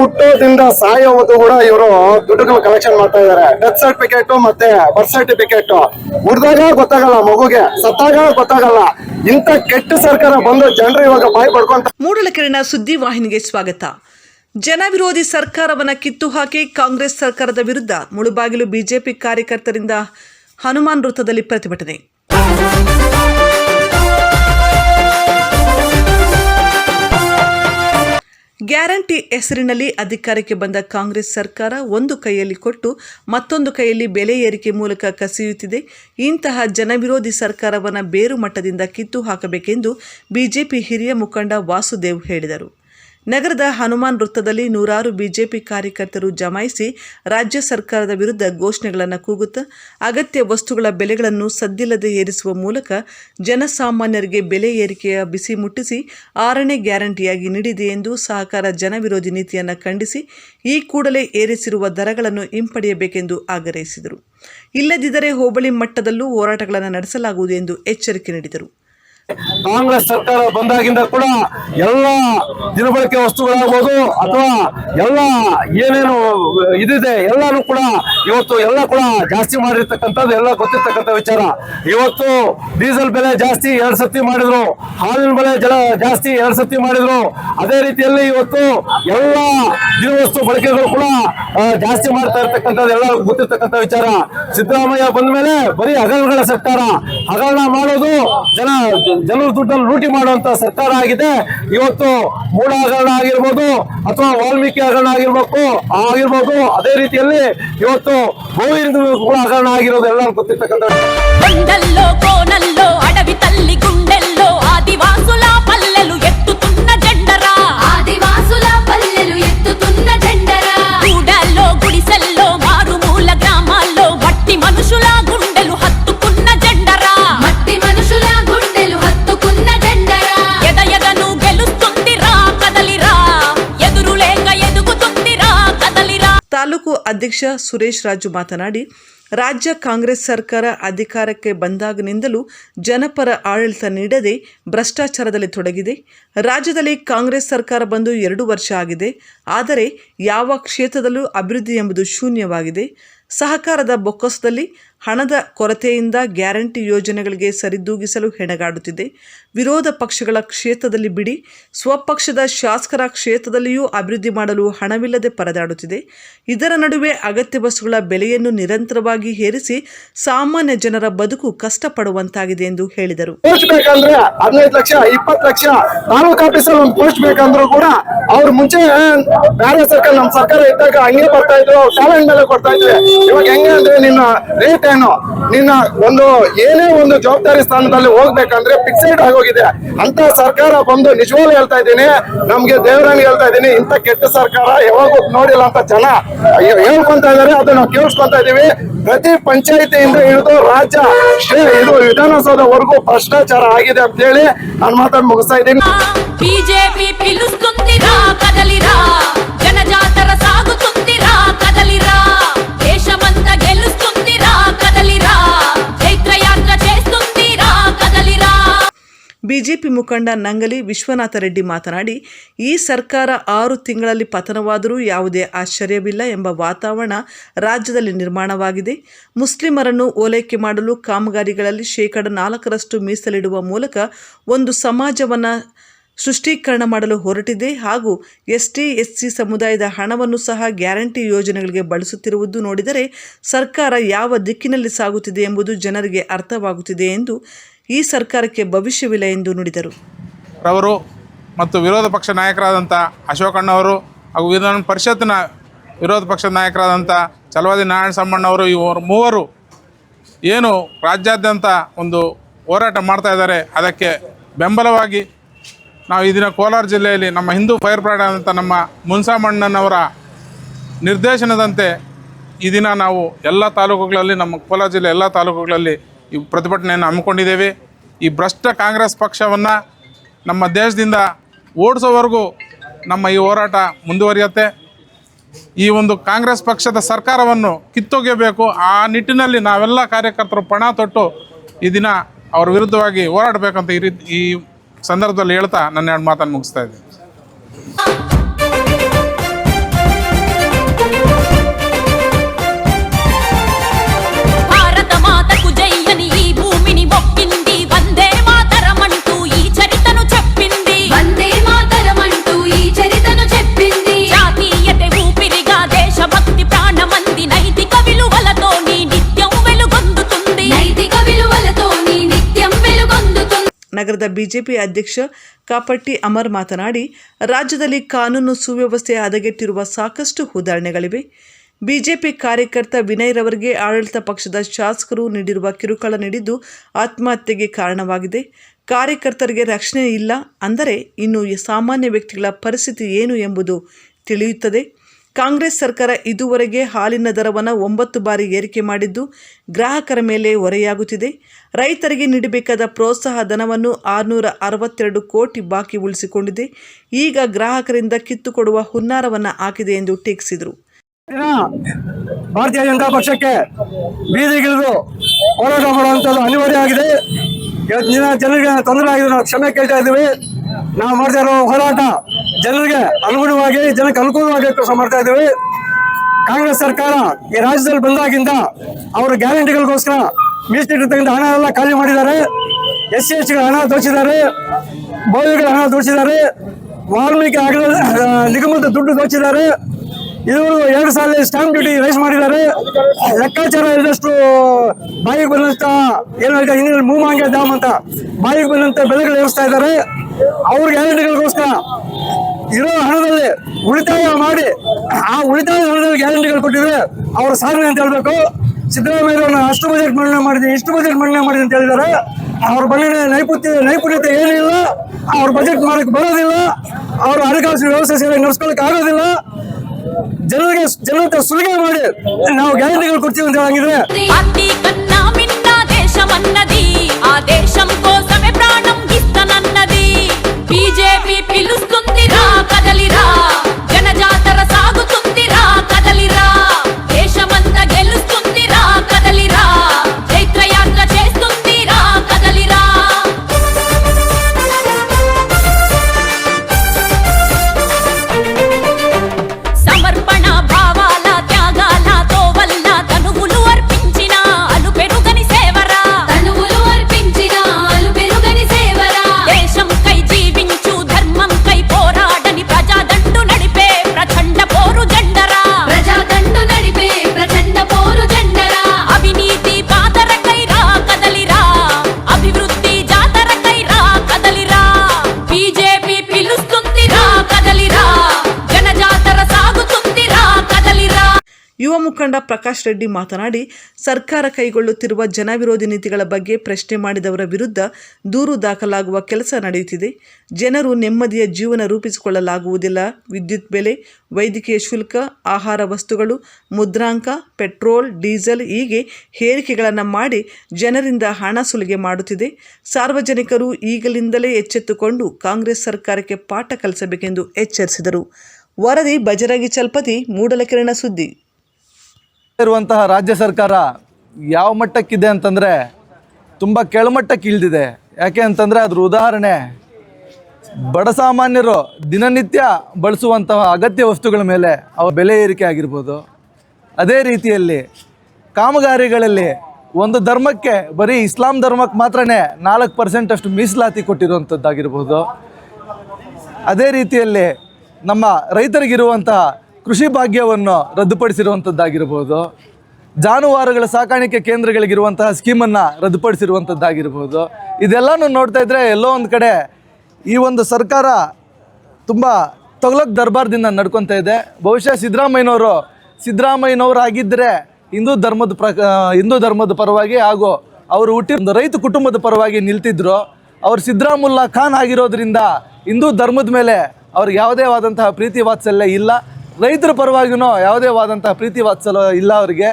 ಹುಟ್ಟೋದ್ರಿಂದ ಸಾಯೋವರೆಗೂ ಕೂಡ ಇವರು ದುಡ್ಡುಗಳು ಕಲೆಕ್ಷನ್ ಮಾಡ್ತಾ ಇದಾರೆ. ಡೆತ್ ಸರ್ಟಿಫಿಕೇಟ್ ಮತ್ತೆ ಬರ್ತ್ ಸರ್ಟಿಫಿಕೇಟ್ ಹುಡ್ದಾಗ ಗೊತ್ತಾಗಲ್ಲ ಮಗುಗೆ. ಸತ್ತಾಗ ಗೊತ್ತಾಗಲ್ಲ. ಇಂತ ಕೆಟ್ಟ ಸರ್ಕಾರ ಬಂದು ಜನರು ಇವಾಗ ಬಾಯಿ ಪಡ್ಕೊಂತ ಮೂಡಲಕೆರೆನ ಸುದ್ದಿ ವಾಹಿನಿಗೆ ಸ್ವಾಗತ. ಜನವಿರೋಧಿ ಸರ್ಕಾರವನ್ನ ಕಿತ್ತು ಹಾಕಿ ಕಾಂಗ್ರೆಸ್ ಸರ್ಕಾರದ ವಿರುದ್ಧ ಮುಳುಬಾಗಿಲು ಬಿಜೆಪಿ ಕಾರ್ಯಕರ್ತರಿಂದ ಹನುಮಾನ್ ವೃತ್ತದಲ್ಲಿ ಪ್ರತಿಭಟನೆ. ಗ್ಯಾರಂಟಿ ಹೆಸರಿನಲ್ಲಿ ಅಧಿಕಾರಕ್ಕೆ ಬಂದ ಕಾಂಗ್ರೆಸ್ ಸರ್ಕಾರ ಒಂದು ಕೈಯಲ್ಲಿ ಕೊಟ್ಟು ಮತ್ತೊಂದು ಕೈಯಲ್ಲಿ ಬೆಲೆ ಏರಿಕೆ ಮೂಲಕ ಕಸಿಯುತ್ತಿದೆ. ಇಂತಹ ಜನವಿರೋಧಿ ಸರ್ಕಾರವನ್ನು ಬೇರು ಮಟ್ಟದಿಂದ ಕಿತ್ತು ಹಾಕಬೇಕೆಂದು ಬಿಜೆಪಿ ಹಿರಿಯ ಮುಖಂಡ ವಾಸುದೇವ್ ಹೇಳಿದರು. ನಗರದ ಹನುಮಾನ್ ವೃತ್ತದಲ್ಲಿ ನೂರಾರು ಬಿಜೆಪಿ ಕಾರ್ಯಕರ್ತರು ಜಮಾಯಿಸಿ ರಾಜ್ಯ ಸರ್ಕಾರದ ವಿರುದ್ಧ ಘೋಷಣೆಗಳನ್ನು ಕೂಗುತ್ತಾ ಅಗತ್ಯ ವಸ್ತುಗಳ ಬೆಲೆಗಳನ್ನು ಸದ್ದಿಲ್ಲದೆ ಏರಿಸುವ ಮೂಲಕ ಜನಸಾಮಾನ್ಯರಿಗೆ ಬೆಲೆ ಏರಿಕೆಯ ಬಿಸಿ ಮುಟ್ಟಿಸಿ ಆರನೇ ಗ್ಯಾರಂಟಿಯಾಗಿ ನೀಡಿದೆ ಎಂದು ಸಹಕಾರ ಜನವಿರೋಧಿ ನೀತಿಯನ್ನು ಖಂಡಿಸಿ ಈ ಕೂಡಲೇ ಏರಿಸಿರುವ ದರಗಳನ್ನು ಹಿಂಪಡೆಯಬೇಕೆಂದು ಆಗ್ರಹಿಸಿದರು. ಇಲ್ಲದಿದ್ದರೆ ಹೋಬಳಿ ಮಟ್ಟದಲ್ಲೂ ಹೋರಾಟಗಳನ್ನು ನಡೆಸಲಾಗುವುದು ಎಂದು ಎಚ್ಚರಿಕೆ ನೀಡಿದರು. ಕಾಂಗ್ರೆಸ್ ಸರ್ಕಾರ ಬಂದಾಗಿಂದ ಕೂಡ ಎಲ್ಲ ದಿನಬಳಕೆ ವಸ್ತುಗಳಾಗ್ಬೋದು ಅಥವಾ ಎಲ್ಲ ಏನೇನು ಇದಿದೆ ಎಲ್ಲಾನು ಕೂಡ ಇವತ್ತು ಎಲ್ಲ ಕೂಡ ಜಾಸ್ತಿ ಮಾಡಿರ್ತಕ್ಕಂಥದ್ದು ಎಲ್ಲ ಗೊತ್ತಿರ್ತಕ್ಕಂಥ ವಿಚಾರ. ಇವತ್ತು ಡೀಸೆಲ್ ಬೆಲೆ ಜಾಸ್ತಿ ಎರಡು ಸತಿ ಮಾಡಿದ್ರು. ಹಾಲಿನ ಬೆಲೆ ಜಲ ಜಾಸ್ತಿ ಎರಡು ಸತಿ ಮಾಡಿದ್ರು. ಅದೇ ರೀತಿಯಲ್ಲಿ ಇವತ್ತು ಎಲ್ಲ ದಿನವಸ್ತು ಬಳಕೆಗಳು ಕೂಡ ಜಾಸ್ತಿ ಮಾಡ್ತಾ ಇರ್ತಕ್ಕಂಥದ್ದು ಎಲ್ಲ ಗೊತ್ತಿರ್ತಕ್ಕಂಥ ವಿಚಾರ. ಸಿದ್ದರಾಮಯ್ಯ ಬಂದ ಮೇಲೆ ಬರೀ ಹಗರಣಗಳ ಸರ್ಕಾರ. ಹಗರಣ ಮಾಡೋದು ಜನ ಜನರ ದುಡ್ಡನ್ನು ಲೂಟಿ ಮಾಡುವಂತ ಸರ್ಕಾರ ಆಗಿದೆ. ಇವತ್ತು ಮೂಡ ಹಗರಣ ಆಗಿರ್ಬೋದು ಅಥವಾ ವಾಲ್ಮೀಕಿ ಹಗರಣ ಆಗಿರ್ಬೇಕು ಆಗಿರ್ಬೋದು. ಅದೇ ರೀತಿಯಲ್ಲಿ ಇವತ್ತು ಗೋವಿಂದ ಕೂಡ ಹಗರಣ ಆಗಿರೋದು ಎಲ್ಲ ಗೊತ್ತಿರ್ತಕ್ಕಂಥ ತಾಲೂಕು ಅಧ್ಯಕ್ಷ ಸುರೇಶ್ ರಾಜು ಮಾತನಾಡಿ, ರಾಜ್ಯ ಕಾಂಗ್ರೆಸ್ ಸರ್ಕಾರ ಅಧಿಕಾರಕ್ಕೆ ಬಂದಾಗಿನಿಂದಲೂ ಜನಪರ ಆಡಳಿತ ನೀಡದೆ ಭ್ರಷ್ಟಾಚಾರದಲ್ಲಿ ತೊಡಗಿದೆ. ರಾಜ್ಯದಲ್ಲಿ ಕಾಂಗ್ರೆಸ್ ಸರ್ಕಾರ ಬಂದು ಎರಡು ವರ್ಷ ಆಗಿದೆ. ಆದರೆ ಯಾವ ಕ್ಷೇತ್ರದಲ್ಲೂ ಅಭಿವೃದ್ಧಿ ಎಂಬುದು ಶೂನ್ಯವಾಗಿದೆ. ಸಹಕಾರದ ಬೊಕ್ಕಸದಲ್ಲಿ ಹಣದ ಕೊರತೆಯಿಂದ ಗ್ಯಾರಂಟಿ ಯೋಜನೆಗಳಿಗೆ ಸರಿದೂಗಿಸಲು ಹೆಣಗಾಡುತ್ತಿದೆ. ವಿರೋಧ ಪಕ್ಷಗಳ ಕ್ಷೇತ್ರದಲ್ಲಿ ಬಿಡಿ, ಸ್ವಪಕ್ಷದ ಶಾಸಕರ ಕ್ಷೇತ್ರದಲ್ಲಿಯೂ ಅಭಿವೃದ್ಧಿ ಮಾಡಲು ಹಣವಿಲ್ಲದೆ ಪರದಾಡುತ್ತಿದೆ. ಇದರ ನಡುವೆ ಅಗತ್ಯ ವಸ್ತುಗಳ ಬೆಲೆಯನ್ನು ನಿರಂತರವಾಗಿ ಹೇರಿಸಿ ಸಾಮಾನ್ಯ ಜನರ ಬದುಕು ಕಷ್ಟಪಡುವಂತಾಗಿದೆ ಎಂದು ಹೇಳಿದರು. ಹದಿನೈದು ಲಕ್ಷ, ಇಪ್ಪತ್ತು ಲಕ್ಷ ತಾಲೂಕ್ ಆಫೀಸಲ್ಲಿ ಒಂದು ಕೂಡ ಅವ್ರು ಮುಂಚೆ ಬೇರೆ ಸರ್ಕಾರ ನಮ್ ಸರ್ಕಾರ ಇದ್ದಾಗ ಹಂಗೆ ಬರ್ತಾ ಇದ್ರು ಟ್ಯಾಲೆಂಟ್ ಮೇಲೆ ಕೊಡ್ತಾ ಇದ್ರೆ. ಇವಾಗ ಹೆಂಗೆ ಅಂದ್ರೆ ನಿನ್ನ ರೇಟ್ ಏನು? ನಿನ್ನ ಒಂದು ಏನೇ ಒಂದು ಜವಾಬ್ದಾರಿ ಸ್ಥಾನದಲ್ಲಿ ಹೋಗ್ಬೇಕಂದ್ರೆ ಫಿಕ್ಸೆಡ್ ಹೋಗಿದೆ. ಅಂತ ಸರ್ಕಾರ ಬಂದು ನಿಜವಾಗ್ಲೂ ಹೇಳ್ತಾ ಇದ್ದೀನಿ. ನಮ್ಗೆ ದೇವರಾಣಿ ಹೇಳ್ತಾ ಇದ್ದೀನಿ ಇಂತ ಕೆಟ್ಟ ಸರ್ಕಾರ ಯಾವಾಗೂ ನೋಡಿಲ್ಲ ಅಂತ ಜನ ಹೇಳ್ಕೊಂತ ಇದಾರೆ ಅದನ್ನ ನಾವು ಕೇಳಿಸ್ಕೊಂತ ಇದೀವಿ ಪ್ರತಿ ಪಂಚಾಯಿತಿಯಿಂದ ಹಿಡಿದು ರಾಜ್ಯ ಇದು ವಿಧಾನಸೌಧವರೆಗೂ ಭ್ರಷ್ಟಾಚಾರ ಆಗಿದೆ ಅಂತ ಹೇಳಿ ನಾನು ಮಾತಾಡ್ ಮುಗಿಸ್ತಾ ಇದ್ದೀನಿ. ಬಿಜೆಪಿ ಬಿಜೆಪಿ ಮುಖಂಡ ನಂಗಲಿ ವಿಶ್ವನಾಥ ರೆಡ್ಡಿ ಮಾತನಾಡಿ, ಈ ಸರ್ಕಾರ ಆರು ತಿಂಗಳಲ್ಲಿ ಪತನವಾದರೂ ಯಾವುದೇ ಆಶ್ಚರ್ಯವಿಲ್ಲ ಎಂಬ ವಾತಾವರಣ ರಾಜ್ಯದಲ್ಲಿ ನಿರ್ಮಾಣವಾಗಿದೆ. ಮುಸ್ಲಿಮರನ್ನು ಓಲೈಕೆ ಮಾಡಲು ಕಾಮಗಾರಿಗಳಲ್ಲಿ ಶೇಕಡ ನಾಲ್ಕರಷ್ಟು ಮೀಸಲಿಡುವ ಮೂಲಕ ಒಂದು ಸಮಾಜವನ್ನು ಸೃಷ್ಟೀಕರಣ ಮಾಡಲು ಹೊರಟಿದೆ ಹಾಗೂ ಎಸ್ ಟಿ ಎಸ್ ಸಿ ಸಮುದಾಯದ ಹಣವನ್ನು ಸಹ ಗ್ಯಾರಂಟಿ ಯೋಜನೆಗಳಿಗೆ ಬಳಸುತ್ತಿರುವುದು ನೋಡಿದರೆ ಸರ್ಕಾರ ಯಾವ ದಿಕ್ಕಿನಲ್ಲಿ ಸಾಗುತ್ತಿದೆ ಎಂಬುದು ಜನರಿಗೆ ಅರ್ಥವಾಗುತ್ತಿದೆ ಎಂದು ಈ ಸರ್ಕಾರಕ್ಕೆ ಭವಿಷ್ಯವಿಲ್ಲ ಎಂದು ನುಡಿದರು. ರವರು ಮತ್ತು ವಿರೋಧ ಪಕ್ಷ ನಾಯಕರಾದಂಥ ಅಶೋಕಣ್ಣವರು ಹಾಗೂ ವಿಧಾನ ಪರಿಷತ್ನ ವಿರೋಧ ಪಕ್ಷದ ನಾಯಕರಾದಂಥ ಚಲವಾದಿ ನಾರಾಯಣ ಸಮ್ಮಣ್ಣವರು ಇವರು ಮೂವರು ಏನು ರಾಜ್ಯಾದ್ಯಂತ ಒಂದು ಹೋರಾಟ ಮಾಡ್ತಾ ಇದ್ದಾರೆ. ಅದಕ್ಕೆ ಬೆಂಬಲವಾಗಿ ನಾವು ಈ ದಿನ ಕೋಲಾರ ಜಿಲ್ಲೆಯಲ್ಲಿ ನಮ್ಮ ಹಿಂದೂ ಫೈರ್ ಪ್ರಾಡ್ ಆದಂಥ ನಮ್ಮ ಮುನ್ಸಾಮಣ್ಣನವರ ನಿರ್ದೇಶನದಂತೆ ಈ ದಿನ ನಾವು ಎಲ್ಲ ತಾಲೂಕುಗಳಲ್ಲಿ ನಮ್ಮ ಕೋಲಾರ ಜಿಲ್ಲೆ ಎಲ್ಲ ತಾಲೂಕುಗಳಲ್ಲಿ ಈ ಪ್ರತಿಭಟನೆಯನ್ನು ಹಮ್ಮಿಕೊಂಡಿದ್ದೇವೆ. ಈ ಭ್ರಷ್ಟ ಕಾಂಗ್ರೆಸ್ ಪಕ್ಷವನ್ನು ನಮ್ಮ ದೇಶದಿಂದ ಓಡಿಸೋವರೆಗೂ ನಮ್ಮ ಈ ಹೋರಾಟ ಮುಂದುವರಿಯುತ್ತೆ. ಈ ಒಂದು ಕಾಂಗ್ರೆಸ್ ಪಕ್ಷದ ಸರ್ಕಾರವನ್ನು ಕಿತ್ತೊಗೆಯಬೇಕು. ಆ ನಿಟ್ಟಿನಲ್ಲಿ ನಾವೆಲ್ಲ ಕಾರ್ಯಕರ್ತರು ಪಣ ತೊಟ್ಟು ಈ ದಿನ ಅವರ ವಿರುದ್ಧವಾಗಿ ಹೋರಾಡಬೇಕಂತ ಈ ರೀತಿ ಈ ಸಂದರ್ಭದಲ್ಲಿ ಹೇಳ್ತಾ ನನ್ನ ಎರಡು ಮಾತನ್ನು ಮುಗಿಸ್ತಾ ಇದ್ದೀನಿ. ನಗರದ ಬಿಜೆಪಿ ಅಧ್ಯಕ್ಷ ಕಾಪಟ್ಟಿ ಅಮರ್ ಮಾತನಾಡಿ, ರಾಜ್ಯದಲ್ಲಿ ಕಾನೂನು ಸುವ್ಯವಸ್ಥೆ ಹದಗೆಟ್ಟಿರುವ ಸಾಕಷ್ಟು ಉದಾಹರಣೆಗಳಿವೆ. ಬಿಜೆಪಿ ಕಾರ್ಯಕರ್ತ ವಿನಯ್ ರವರಿಗೆ ಆಡಳಿತ ಪಕ್ಷದ ಶಾಸಕರು ನೀಡಿರುವ ಕಿರುಕುಳ ನೀಡಿದ್ದು ಆತ್ಮಹತ್ಯೆಗೆ ಕಾರಣವಾಗಿದೆ. ಕಾರ್ಯಕರ್ತರಿಗೆ ರಕ್ಷಣೆ ಇಲ್ಲ ಅಂದರೆ ಇನ್ನು ಸಾಮಾನ್ಯ ವ್ಯಕ್ತಿಗಳ ಪರಿಸ್ಥಿತಿ ಏನು ಎಂಬುದು ತಿಳಿಯುತ್ತದೆ. ಕಾಂಗ್ರೆಸ್ ಸರ್ಕಾರ ಇದುವರೆಗೆ ಹಾಲಿನ ದರವನ್ನು ಒಂಬತ್ತು ಬಾರಿ ಏರಿಕೆ ಮಾಡಿದ್ದು ಗ್ರಾಹಕರ ಮೇಲೆ ಹೊರೆಯಾಗುತ್ತಿದೆ. ರೈತರಿಗೆ ನೀಡಬೇಕಾದ ಪ್ರೋತ್ಸಾಹ ಧನವನ್ನು ಆರುನೂರ ಅರವತ್ತೆರಡು ಕೋಟಿ ಬಾಕಿ ಉಳಿಸಿಕೊಂಡಿದೆ. ಈಗ ಗ್ರಾಹಕರಿಂದ ಕಿತ್ತುಕೊಡುವ ಹುನ್ನಾರವನ್ನು ಹಾಕಿದೆ ಎಂದು ಟೀಕಿಸಿದರು. ಭಾರತೀಯ ಜನತಾ ಪಕ್ಷಕ್ಕೆ ಬೀದಿಗಿಳಿದು ಹೋರಾಟ ಮಾಡುವಂಥದ್ದು ಅನಿವಾರ್ಯ ಆಗಿದೆ. ಜನರಿಗೆ ತೊಂದರೆ ಆಗಿದೆ ನಾವು ಕ್ಷಮೆ ಕೇಳ್ತಾ ಇದ್ದೀವಿ. ನಾವು ಮಾಡ್ತಾ ಇರೋ ಹೋರಾಟ ಜನರಿಗೆ ಅನುಗುಣವಾಗಿ, ಜನಕ್ಕೆ ಅನುಕೂಲವಾಗಿ ಕೆಲಸ ಮಾಡ್ತಾ ಇದ್ದೀವಿ. ಕಾಂಗ್ರೆಸ್ ಸರ್ಕಾರ ಈ ರಾಜ್ಯದಲ್ಲಿ ಬಂದಾಗಿಂದ ಅವರ ಗ್ಯಾರಂಟಿಗಳಿಗೋಸ್ಕರ ಮೀಸಲಿಟ್ಟಿರ್ತಕ್ಕಂಥ ಹಣ ಎಲ್ಲ ಖಾಲಿ ಮಾಡಿದ್ದಾರೆ. ಎಸ್ ಸಿ ಎಸ್ ಹಣ ದೋಚಿದ್ದಾರೆ. ಬೋವಿಗಳ ಹಣ ದೋಚಿದ್ದಾರೆ. ವಾಲ್ಮೀಕಿ ಆಗಲ ನಿಗಮದ ದುಡ್ಡು ದೋಚಿದ್ದಾರೆ. ಇವರು ಎರಡು ಸಾಲ ಸ್ಟಾಂಪ್ ಡ್ಯೂಟಿ ರೈಸ್ ಮಾಡಿದ್ದಾರೆ. ಲೆಕ್ಕಾಚಾರ ಇಲ್ಲಷ್ಟು ಬಾಯಿಗೆ ಬಂದಂತ ಏನು ಹೇಳ್ತಾರೆ, ಇನ್ನೇನು ಮೂಮಾಂಗೆ ಅಂತ ಬಾಯಿಗೆ ಬಂದಂತ ಬೆಲೆಗಳು ಏರಿಸ್ತಾ ಇದ್ದಾರೆ. ಅವ್ರ ಗ್ಯಾರಂಟಿಗಳಿಗೋಸ್ಕರ ಇರೋ ಹಣದಲ್ಲಿ ಉಳಿತಾಯ ಮಾಡಿ, ಆ ಉಳಿತಾಯ ಹಣದಲ್ಲಿ ಗ್ಯಾರಂಟಿಗಳು ಕೊಟ್ಟಿದ್ರೆ ಅವ್ರ ಸಾಧನೆ ಅಂತ ಹೇಳ್ಬೇಕು. ಸಿದ್ದರಾಮಯ್ಯ ಅಷ್ಟು ಬಜೆಟ್ ಮಂಡನೆ ಮಾಡಿದೆ, ಇಷ್ಟು ಬಜೆಟ್ ಮಂಡನೆ ಮಾಡಿದೆ ಅಂತ ಹೇಳಿದಾರೆ. ಅವ್ರ ಮಂಡನೆ ನೈಪುತ್ಯ, ನೈಪುಣ್ಯತೆ ಏನಿಲ್ಲ, ಅವ್ರ ಬಜೆಟ್ ಮಾಡಕ್ಕೆ ಬರೋದಿಲ್ಲ, ಅವ್ರ ಹಣಕಾಸು ವ್ಯವಸ್ಥೆ ಸೇವೆ ನಡೆಸ್ಕೊಳಕ್ ಆಗೋದಿಲ್ಲ. ಜನರಿಗೆ ಜನತೆ ಸುಲಿಗೆ ಮಾಡಿ ನಾವು ಗ್ಯಾರಂಟಿಗಳು ಕೊಡ್ತೀವಿ ಅಂತ ಹೇಳಂಗಿದ್ರೆ బీజేపీ పిలుస్తుంది నా ಮುಖಂಡ ಪ್ರಕಾಶ್ ರೆಡ್ಡಿ ಮಾತನಾಡಿ, ಸರ್ಕಾರ ಕೈಗೊಳ್ಳುತ್ತಿರುವ ಜನವಿರೋಧಿ ನೀತಿಗಳ ಬಗ್ಗೆ ಪ್ರಶ್ನೆ ಮಾಡಿದವರ ವಿರುದ್ಧ ದೂರು ದಾಖಲಾಗುವ ಕೆಲಸ ನಡೆಯುತ್ತಿದೆ. ಜನರು ನೆಮ್ಮದಿಯ ಜೀವನ ರೂಪಿಸಿಕೊಳ್ಳಲಾಗುವುದಿಲ್ಲ. ವಿದ್ಯುತ್ ಬೆಲೆ, ವೈದ್ಯಕೀಯ ಶುಲ್ಕ, ಆಹಾರ ವಸ್ತುಗಳು, ಮುದ್ರಾಂಕ, ಪೆಟ್ರೋಲ್, ಡೀಸೆಲ್ ಹೀಗೆ ಹೇರಿಕೆಗಳನ್ನು ಮಾಡಿ ಜನರಿಂದ ಹಣ ಸುಲಿಗೆ ಮಾಡುತ್ತಿದೆ. ಸಾರ್ವಜನಿಕರು ಈಗಲಿಂದಲೇ ಎಚ್ಚೆತ್ತುಕೊಂಡು ಕಾಂಗ್ರೆಸ್ ಸರ್ಕಾರಕ್ಕೆ ಪಾಠ ಕಲಿಸಬೇಕೆಂದು ಎಚ್ಚರಿಸಿದರು. ವರದಿ, ಬಜರಂಗಿ ಚಲ್ಪತಿ, ಮೂಡಲಕಿರಣ ಸುದ್ದಿ. ಇರುವಂತಹ ರಾಜ್ಯ ಸರ್ಕಾರ ಯಾವ ಮಟ್ಟಕ್ಕಿದೆ ಅಂತಂದರೆ ತುಂಬ ಕೆಳಮಟ್ಟಕ್ಕೆ ಇಳಿದಿದೆ. ಯಾಕೆ ಅಂತಂದರೆ ಅದ್ರ ಉದಾಹರಣೆ, ಬಡ ಸಾಮಾನ್ಯರು ದಿನನಿತ್ಯ ಬಳಸುವಂತಹ ಅಗತ್ಯ ವಸ್ತುಗಳ ಮೇಲೆ ಅವರ ಬೆಲೆ ಏರಿಕೆ ಆಗಿರ್ಬೋದು. ಅದೇ ರೀತಿಯಲ್ಲಿ ಕಾಮಗಾರಿಗಳಲ್ಲಿ ಒಂದು ಧರ್ಮಕ್ಕೆ, ಬರೀ ಇಸ್ಲಾಂ ಧರ್ಮಕ್ಕೆ ಮಾತ್ರನೇ ನಾಲ್ಕು ಪರ್ಸೆಂಟ್ ಅಷ್ಟು ಮೀಸಲಾತಿ ಕೊಟ್ಟಿರುವಂಥದ್ದಾಗಿರ್ಬೋದು. ಅದೇ ರೀತಿಯಲ್ಲಿ ನಮ್ಮ ರೈತರಿಗಿರುವಂತಹ ಕೃಷಿ ಭಾಗ್ಯವನ್ನು ರದ್ದುಪಡಿಸಿರುವಂಥದ್ದಾಗಿರ್ಬೋದು. ಜಾನುವಾರುಗಳ ಸಾಕಾಣಿಕೆ ಕೇಂದ್ರಗಳಿಗಿರುವಂತಹ ಸ್ಕೀಮನ್ನು ರದ್ದುಪಡಿಸಿರುವಂಥದ್ದಾಗಿರ್ಬೋದು. ಇದೆಲ್ಲನೂ ನೋಡ್ತಾ ಇದ್ದರೆ ಎಲ್ಲೋ ಒಂದು ಕಡೆ ಈ ಒಂದು ಸರ್ಕಾರ ತುಂಬ ತೊಗಲಕ್ ದರ್ಬಾರ್ದಿಂದ ನಡ್ಕೊತಾ ಇದೆ. ಬಹುಶಃ ಸಿದ್ದರಾಮಯ್ಯನವರು ಸಿದ್ದರಾಮಯ್ಯನವರು ಆಗಿದ್ದರೆ ಹಿಂದೂ ಧರ್ಮದ ಪ್ರ ಹಿಂದೂ ಧರ್ಮದ ಪರವಾಗಿ ಹಾಗೂ ಅವರು ಹುಟ್ಟಿ ಒಂದು ರೈತ ಕುಟುಂಬದ ಪರವಾಗಿ ನಿಲ್ತಿದ್ರು. ಅವರು ಸಿದ್ದರಾಮುಲ್ಲಾ ಖಾನ್ ಆಗಿರೋದ್ರಿಂದ ಹಿಂದೂ ಧರ್ಮದ ಮೇಲೆ ಅವ್ರಿಗೆ ಯಾವುದೇ ಆದಂತಹ ಪ್ರೀತಿ ವಾತ್ಸಲ್ಯ ಇಲ್ಲ. ರೈತರ ಪರವಾಗಿಯೂ ಯಾವುದೇ ವಾದಂತಹ ಪ್ರೀತಿ ವಾತ್ಸಲ ಇಲ್ಲ ಅವರಿಗೆ.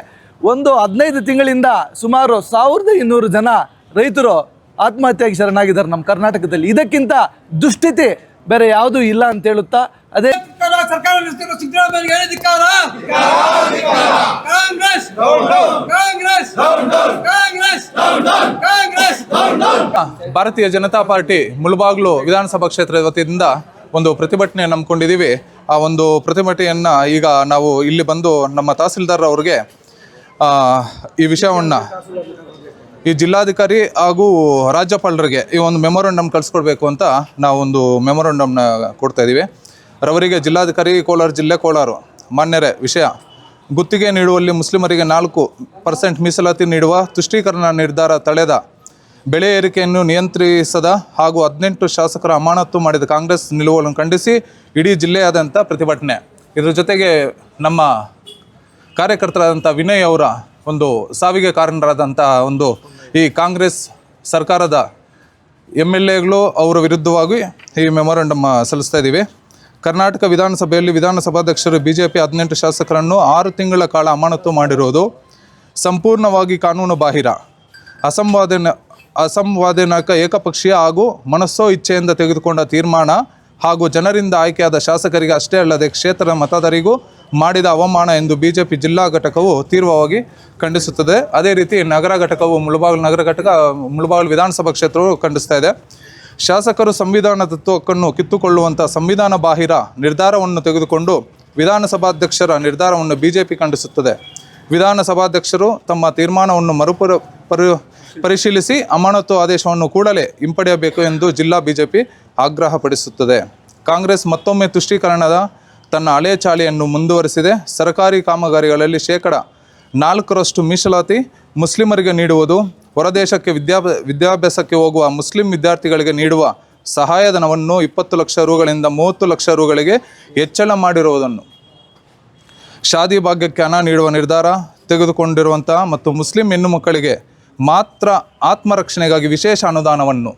ಒಂದು ಹದಿನೈದು ತಿಂಗಳಿಂದ ಸುಮಾರು ಸಾವಿರದ ಇನ್ನೂರು ಜನ ರೈತರು ಆತ್ಮಹತ್ಯೆಗೆ ಶರಣಾಗಿದ್ದಾರೆ ನಮ್ಮ ಕರ್ನಾಟಕದಲ್ಲಿ. ಇದಕ್ಕಿಂತ ದುಷ್ಟಿತಿ ಬೇರೆ ಯಾವುದೂ ಇಲ್ಲ ಅಂತ ಹೇಳುತ್ತಾ ಅದೇ ಸರ್ಕಾರ ನಡೆಸ್ತಿರೋ ಸಿದ್ದರಾಮಯ್ಯ ಹೇಳಿದಿಕ್ಕಾರ ಕಾಂಗ್ರೆಸ್. ಕಾಂಗ್ರೆಸ್. ಕಾಂಗ್ರೆಸ್. ಕಾಂಗ್ರೆಸ್. ಭಾರತೀಯ ಜನತಾ ಪಾರ್ಟಿ ಮುಳಬಾಗ್ಲು ವಿಧಾನಸಭಾ ಕ್ಷೇತ್ರದ ವತಿಯಿಂದ ಒಂದು ಪ್ರತಿಭಟನೆ ನಂಬ್ಕೊಂಡಿದ್ದೀವಿ. ಆ ಒಂದು ಪ್ರತಿಭಟನೆಯನ್ನು ಈಗ ನಾವು ಇಲ್ಲಿ ಬಂದು ನಮ್ಮ ತಹಸೀಲ್ದಾರ್ ಅವ್ರಿಗೆ ಈ ವಿಷಯವನ್ನು ಈ ಜಿಲ್ಲಾಧಿಕಾರಿ ಹಾಗೂ ರಾಜ್ಯಪಾಲರಿಗೆ ಈ ಒಂದು ಮೆಮೊರಂಡಮ್ ಕಳಿಸ್ಕೊಡ್ಬೇಕು ಅಂತ ನಾವೊಂದು ಮೆಮೊರಂಡಮ್ನ ಕೊಡ್ತಾ ಇದ್ದೀವಿ. ರವರಿಗೆ ಜಿಲ್ಲಾಧಿಕಾರಿ ಕೋಲಾರ ಜಿಲ್ಲೆ ಕೋಲಾರ, ಮಾನ್ಯರೇ, ವಿಷಯ. ಗುತ್ತಿಗೆ ನೀಡುವಲ್ಲಿ ಮುಸ್ಲಿಮರಿಗೆ ನಾಲ್ಕು ಪರ್ಸೆಂಟ್ ಮೀಸಲಾತಿ ನೀಡುವ ತುಷ್ಟೀಕರಣ ನಿರ್ಧಾರ ತಳೆದ ಬೆಳೆ ಏರಿಕೆಯನ್ನು ನಿಯಂತ್ರಿಸದ ಹಾಗೂ ಹದಿನೆಂಟು ಶಾಸಕರ ಅಮಾನತು ಮಾಡಿದ ಕಾಂಗ್ರೆಸ್ ನಿಲುವನ್ನು ಖಂಡಿಸಿ ಇಡೀ ಜಿಲ್ಲೆಯಾದಂಥ ಪ್ರತಿಭಟನೆ. ಇದರ ಜೊತೆಗೆ ನಮ್ಮ ಕಾರ್ಯಕರ್ತರಾದಂಥ ವಿನಯ್ ಅವರ ಒಂದು ಸಾವಿಗೆ ಕಾರಣರಾದಂಥ ಒಂದು ಈ ಕಾಂಗ್ರೆಸ್ ಸರ್ಕಾರದ ಎಂ ಎಲ್ ಎಗಳು ಅವರ ವಿರುದ್ಧವಾಗಿ ಈ ಮೆಮೊರಂಡಮ್ ಸಲ್ಲಿಸ್ತಾ ಇದ್ದೀವಿ. ಕರ್ನಾಟಕ ವಿಧಾನಸಭೆಯಲ್ಲಿ ವಿಧಾನಸಭಾಧ್ಯಕ್ಷರು ಬಿ ಜೆ ಪಿ ಹದಿನೆಂಟು ಶಾಸಕರನ್ನು ಆರು ತಿಂಗಳ ಕಾಲ ಅಮಾನತು ಮಾಡಿರುವುದು ಸಂಪೂರ್ಣವಾಗಿ ಕಾನೂನು ಬಾಹಿರ. ಅಸಂವಾದನ ಅಸಂವಾದನಕ ಏಕಪಕ್ಷೀಯ ಹಾಗೂ ಮನಸ್ಸೋ ಇಚ್ಛೆಯಿಂದ ತೆಗೆದುಕೊಂಡ ತೀರ್ಮಾನ ಹಾಗೂ ಜನರಿಂದ ಆಯ್ಕೆಯಾದ ಶಾಸಕರಿಗೆ ಅಷ್ಟೇ ಅಲ್ಲದೆ ಕ್ಷೇತ್ರದ ಮತದಾರರಿಗೂ ಮಾಡಿದ ಅವಮಾನ ಎಂದು ಬಿಜೆಪಿ ಜಿಲ್ಲಾ ಘಟಕವು ತೀವ್ರವಾಗಿ ಖಂಡಿಸುತ್ತದೆ. ಅದೇ ರೀತಿ ನಗರ ಘಟಕವು ಮುಳಬಾಗಿಲು ನಗರ ಘಟಕ, ಮುಳಬಾಗಿಲು ವಿಧಾನಸಭಾ ಕ್ಷೇತ್ರವು ಖಂಡಿಸ್ತಾ ಇದೆ. ಶಾಸಕರು ಸಂವಿಧಾನದ ತತ್ವವನ್ನು ಕಿತ್ತುಕೊಳ್ಳುವಂಥ ಸಂವಿಧಾನ ಬಾಹಿರ ನಿರ್ಧಾರವನ್ನು ತೆಗೆದುಕೊಂಡು ವಿಧಾನಸಭಾಧ್ಯಕ್ಷರ ನಿರ್ಧಾರವನ್ನು ಬಿಜೆಪಿ ಖಂಡಿಸುತ್ತದೆ. ವಿಧಾನಸಭಾಧ್ಯಕ್ಷರು ತಮ್ಮ ತೀರ್ಮಾನವನ್ನು ಮರುಪರ, ಪರಿ ಪರಿಶೀಲಿಸಿ ಅಮಾನತು ಆದೇಶವನ್ನು ಕೂಡಲೇ ಹಿಂಪಡೆಯಬೇಕು ಎಂದು ಜಿಲ್ಲಾ ಬಿಜೆಪಿ ಆಗ್ರಹಪಡಿಸುತ್ತದೆ. ಕಾಂಗ್ರೆಸ್ ಮತ್ತೊಮ್ಮೆ ತುಷ್ಟೀಕರಣದ ತನ್ನ ಹಳೆಯ ಚಾಳಿಯನ್ನು ಮುಂದುವರೆಸಿದೆ. ಸರ್ಕಾರಿ ಕಾಮಗಾರಿಗಳಲ್ಲಿ ಶೇಕಡ ನಾಲ್ಕರಷ್ಟು ಮೀಸಲಾತಿ ಮುಸ್ಲಿಮರಿಗೆ ನೀಡುವುದು, ಹೊರದೇಶಕ್ಕೆ ವಿದ್ಯಾ ವಿದ್ಯಾಭ್ಯಾಸಕ್ಕೆ ಹೋಗುವ ಮುಸ್ಲಿಂ ವಿದ್ಯಾರ್ಥಿಗಳಿಗೆ ನೀಡುವ ಸಹಾಯಧನವನ್ನು ಇಪ್ಪತ್ತು ಲಕ್ಷ ರುಗಳಿಂದ ಮೂವತ್ತು ಲಕ್ಷ ರುಗಳಿಗೆ ಹೆಚ್ಚಳ ಮಾಡಿರುವುದನ್ನು, ಶಾದಿ ಭಾಗ್ಯಕ್ಕೆ ಹಣ ನೀಡುವ ನಿರ್ಧಾರ ತೆಗೆದುಕೊಂಡಿರುವಂತಹ ಮತ್ತು ಮುಸ್ಲಿಂ ಹೆಣ್ಣು ಮಕ್ಕಳಿಗೆ ಮಾತ್ರ ಆತ್ಮರಕ್ಷಣೆಗಾಗಿ ವಿಶೇಷ ಅನುದಾನವನ್ನು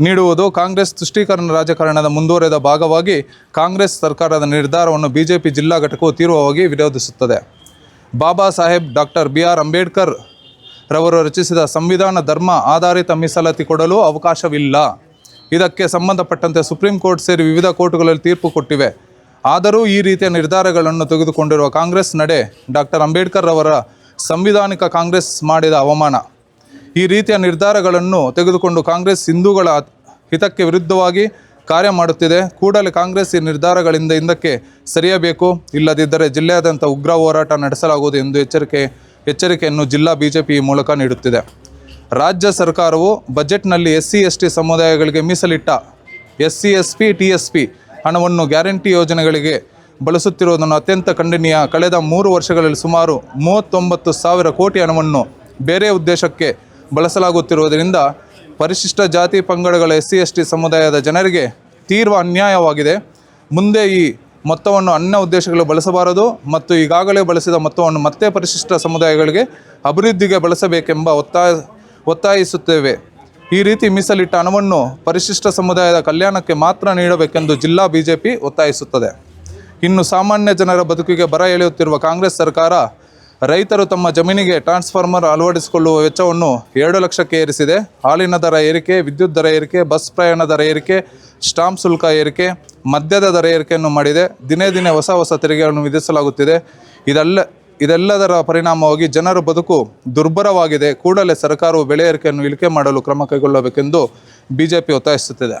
ನೀಡುವುದು ಕಾಂಗ್ರೆಸ್ ತುಷ್ಟೀಕರಣ ರಾಜಕಾರಣದ ಮುಂದುವರೆದ ಭಾಗವಾಗಿ ಕಾಂಗ್ರೆಸ್ ಸರ್ಕಾರದ ನಿರ್ಧಾರವನ್ನು ಬಿಜೆಪಿ ಜಿಲ್ಲಾ ಘಟಕವು ತೀವ್ರವಾಗಿ ವಿರೋಧಿಸುತ್ತದೆ. Baba Saheb doctor B R Ambedkar ರವರು ರಚಿಸಿದ ಸಂವಿಧಾನ ಧರ್ಮ ಆಧಾರಿತ ಮೀಸಲಾತಿ ಕೊಡಲು ಅವಕಾಶವಿಲ್ಲ. ಇದಕ್ಕೆ ಸಂಬಂಧಪಟ್ಟಂತೆ ಸುಪ್ರೀಂ ಕೋರ್ಟ್ ಸೇರಿ ವಿವಿಧ ಕೋರ್ಟುಗಳಲ್ಲಿ ತೀರ್ಪು ಕೊಟ್ಟಿವೆ. ಆದರೂ ಈ ರೀತಿಯ ನಿರ್ಧಾರಗಳನ್ನು ತೆಗೆದುಕೊಂಡಿರುವ ಕಾಂಗ್ರೆಸ್ ನಡೆ ಡಾಕ್ಟರ್ ಅಂಬೇಡ್ಕರ್ ಅವರ ಸಂವಿಧಾನಿಕ ಕಾಂಗ್ರೆಸ್ ಮಾಡಿದ ಅವಮಾನ. ಈ ರೀತಿಯ ನಿರ್ಧಾರಗಳನ್ನು ತೆಗೆದುಕೊಂಡು ಕಾಂಗ್ರೆಸ್ ಹಿಂದೂಗಳ ಹಿತಕ್ಕೆ ವಿರುದ್ಧವಾಗಿ ಕಾರ್ಯ ಮಾಡುತ್ತಿದೆ. ಕೂಡಲೇ ಕಾಂಗ್ರೆಸ್ ಈ ನಿರ್ಧಾರಗಳಿಂದ ಹಿಂದಕ್ಕೆ ಸರಿಯಬೇಕು. ಇಲ್ಲದಿದ್ದರೆ ಜಿಲ್ಲೆಯಾದ್ಯಂತ ಉಗ್ರ ಹೋರಾಟ ನಡೆಸಲಾಗುವುದು ಎಂದು ಎಚ್ಚರಿಕೆ, ಎಚ್ಚರಿಕೆಯನ್ನು ಜಿಲ್ಲಾ ಬಿಜೆಪಿ ಮೂಲಕ ನೀಡುತ್ತಿದೆ. ರಾಜ್ಯ ಸರ್ಕಾರವು ಬಜೆಟ್ನಲ್ಲಿ ಎಸ್ ಸಿ ಎಸ್ ಟಿ ಸಮುದಾಯಗಳಿಗೆ ಮೀಸಲಿಟ್ಟ S C S P T S P ಹಣವನ್ನು ಗ್ಯಾರಂಟಿ ಯೋಜನೆಗಳಿಗೆ ಬಳಸುತ್ತಿರುವುದನ್ನು ಅತ್ಯಂತ ಖಂಡನೀಯ. ಕಳೆದ ಮೂರು ವರ್ಷಗಳಲ್ಲಿ ಸುಮಾರು ಮೂವತ್ತೊಂಬತ್ತು ಸಾವಿರ ಕೋಟಿ ಹಣವನ್ನು ಬೇರೆ ಉದ್ದೇಶಕ್ಕೆ ಬಳಸಲಾಗುತ್ತಿರುವುದರಿಂದ ಪರಿಶಿಷ್ಟ ಜಾತಿ ಪಂಗಡಗಳ ಎಸ್ ಸಿ ಎಸ್ ಟಿ ಸಮುದಾಯದ ಜನರಿಗೆ ತೀವ್ರ ಅನ್ಯಾಯವಾಗಿದೆ. ಮುಂದೆ ಈ ಮೊತ್ತವನ್ನು ಅನ್ಯ ಉದ್ದೇಶಗಳು ಬಳಸಬಾರದು ಮತ್ತು ಈಗಾಗಲೇ ಬಳಸಿದ ಮೊತ್ತವನ್ನು ಮತ್ತೆ ಪರಿಶಿಷ್ಟ ಸಮುದಾಯಗಳಿಗೆ ಅಭಿವೃದ್ಧಿಗೆ ಬಳಸಬೇಕೆಂಬ ಒತ್ತಾಯ, ಒತ್ತಾಯಿಸುತ್ತೇವೆ. ಈ ರೀತಿ ಮೀಸಲಿಟ್ಟ ಹಣವನ್ನು ಪರಿಶಿಷ್ಟ ಸಮುದಾಯದ ಕಲ್ಯಾಣಕ್ಕೆ ಮಾತ್ರ ನೀಡಬೇಕೆಂದು ಜಿಲ್ಲಾ ಬಿಜೆಪಿ ಒತ್ತಾಯಿಸುತ್ತದೆ. ಇನ್ನು ಸಾಮಾನ್ಯ ಜನರ ಬದುಕಿಗೆ ಬರ ಎಳೆಯುತ್ತಿರುವ ಕಾಂಗ್ರೆಸ್ ಸರ್ಕಾರ ರೈತರು ತಮ್ಮ ಜಮೀನಿಗೆ ಟ್ರಾನ್ಸ್ಫಾರ್ಮರ್ ಅಳವಡಿಸಿಕೊಳ್ಳುವ ವೆಚ್ಚವನ್ನು ಎರಡು ಲಕ್ಷಕ್ಕೆ ಏರಿಸಿದೆ. ಹಾಲಿನ ದರ ಏರಿಕೆ, ವಿದ್ಯುತ್ ದರ ಏರಿಕೆ, ಬಸ್ ಪ್ರಯಾಣ ದರ ಏರಿಕೆ, ಸ್ಟಾಂಪ್ ಶುಲ್ಕ ಏರಿಕೆ, ಮದ್ಯದ ದರ ಏರಿಕೆಯನ್ನು ಮಾಡಿದೆ. ದಿನೇ ದಿನೇ ಹೊಸ ಹೊಸ ತೆರಿಗೆಗಳನ್ನು ವಿಧಿಸಲಾಗುತ್ತಿದೆ. ಇದೆಲ್ಲ, ಇದೆಲ್ಲದರ ಪರಿಣಾಮವಾಗಿ ಜನರ ಬದುಕು ದುರ್ಬರವಾಗಿದೆ ಕೂಡಲೇ ಸರ್ಕಾರವು ಬೆಲೆ ಏರಿಕೆಯನ್ನು ಇಳಿಕೆ ಮಾಡಲು ಕ್ರಮ ಕೈಗೊಳ್ಳಬೇಕೆಂದು ಬಿಜೆಪಿ ಒತ್ತಾಯಿಸುತ್ತಿದೆ.